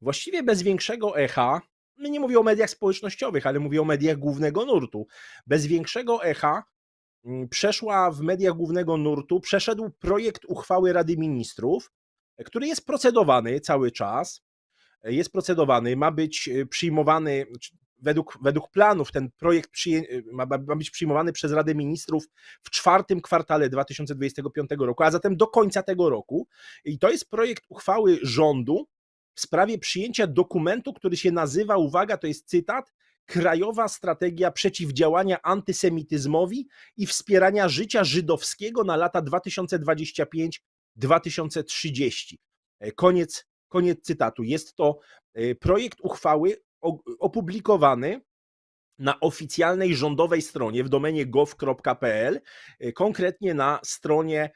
właściwie bez większego echa, no nie mówię o mediach społecznościowych, ale mówię o mediach głównego nurtu, bez większego echa mm, przeszła w mediach głównego nurtu, przeszedł projekt uchwały Rady Ministrów, który jest procedowany cały czas. Jest procedowany, ma być e, przyjmowany, według, według planów ten projekt e, ma ma być przyjmowany przez Radę Ministrów w czwartym kwartale 2025 roku, a zatem do końca tego roku. I to jest projekt uchwały rządu w sprawie przyjęcia dokumentu, który się nazywa, uwaga, to jest cytat, Krajowa Strategia Przeciwdziałania Antysemityzmowi i Wspierania Życia Żydowskiego na lata 2025-2030. E, Koniec, koniec cytatu. Jest to e, projekt uchwały opublikowany na oficjalnej rządowej stronie w domenie gov.pl, e, konkretnie na stronie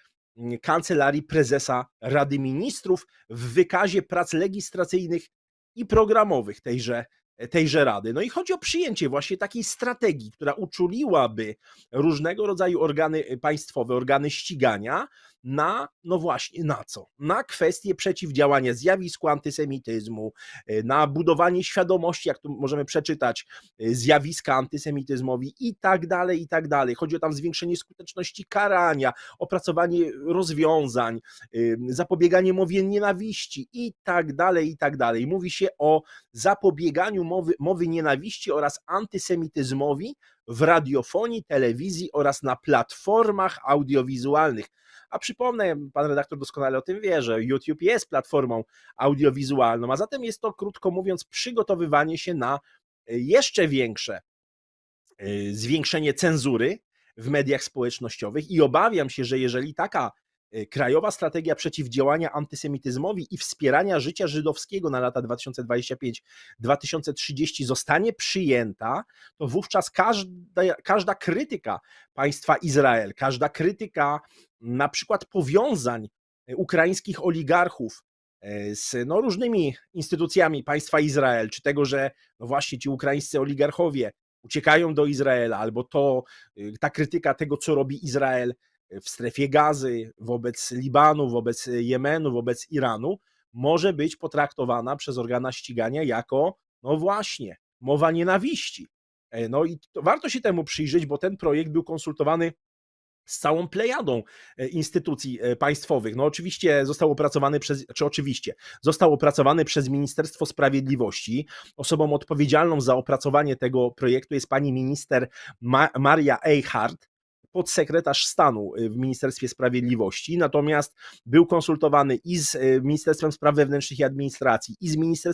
Kancelarii Prezesa Rady Ministrów w wykazie prac legislacyjnych i programowych tejże, tejże Rady. No i chodzi o przyjęcie właśnie takiej strategii, która uczuliłaby różnego rodzaju organy państwowe, organy ścigania na, no właśnie, na co? Na kwestie przeciwdziałania zjawisku antysemityzmu, y, na budowanie świadomości, jak tu możemy przeczytać, y, zjawiska antysemityzmowi i tak dalej, i tak dalej. Chodzi o tam zwiększenie skuteczności karania, opracowanie rozwiązań, y, zapobieganie mowie nienawiści i tak dalej, i tak dalej. Mówi się o zapobieganiu mowy, mowy nienawiści oraz antysemityzmowi w radiofonii, telewizji oraz na platformach audiowizualnych. A przypomnę, pan redaktor doskonale o tym wie, że YouTube jest platformą audiowizualną, a zatem jest to, krótko mówiąc, przygotowywanie się na y, jeszcze większe y, zwiększenie cenzury w mediach społecznościowych i obawiam się, że jeżeli taka krajowa strategia przeciwdziałania antysemityzmowi i wspierania życia żydowskiego na lata 2025-2030 zostanie przyjęta, to wówczas każda, każda krytyka państwa Izrael, każda krytyka na przykład powiązań y, ukraińskich oligarchów e, z no, różnymi instytucjami państwa Izrael, czy tego, że no właśnie ci ukraińscy oligarchowie uciekają do Izraela, albo to y, ta krytyka tego, co robi Izrael w strefie gazy, wobec Libanu, wobec Jemenu, wobec Iranu, może być potraktowana przez organa ścigania jako, no właśnie, mowa nienawiści. E, No i to warto się temu przyjrzeć, bo ten projekt był konsultowany z całą plejadą e, instytucji e, państwowych. No oczywiście został opracowany przez, czy oczywiście, został opracowany przez Ministerstwo Sprawiedliwości. Osobą odpowiedzialną za opracowanie tego projektu jest pani minister Ma- Maria Eichhardt, podsekretarz stanu y, w Ministerstwie Sprawiedliwości, natomiast był konsultowany i z y, Ministerstwem Spraw Wewnętrznych i Administracji, i z Ministerstwem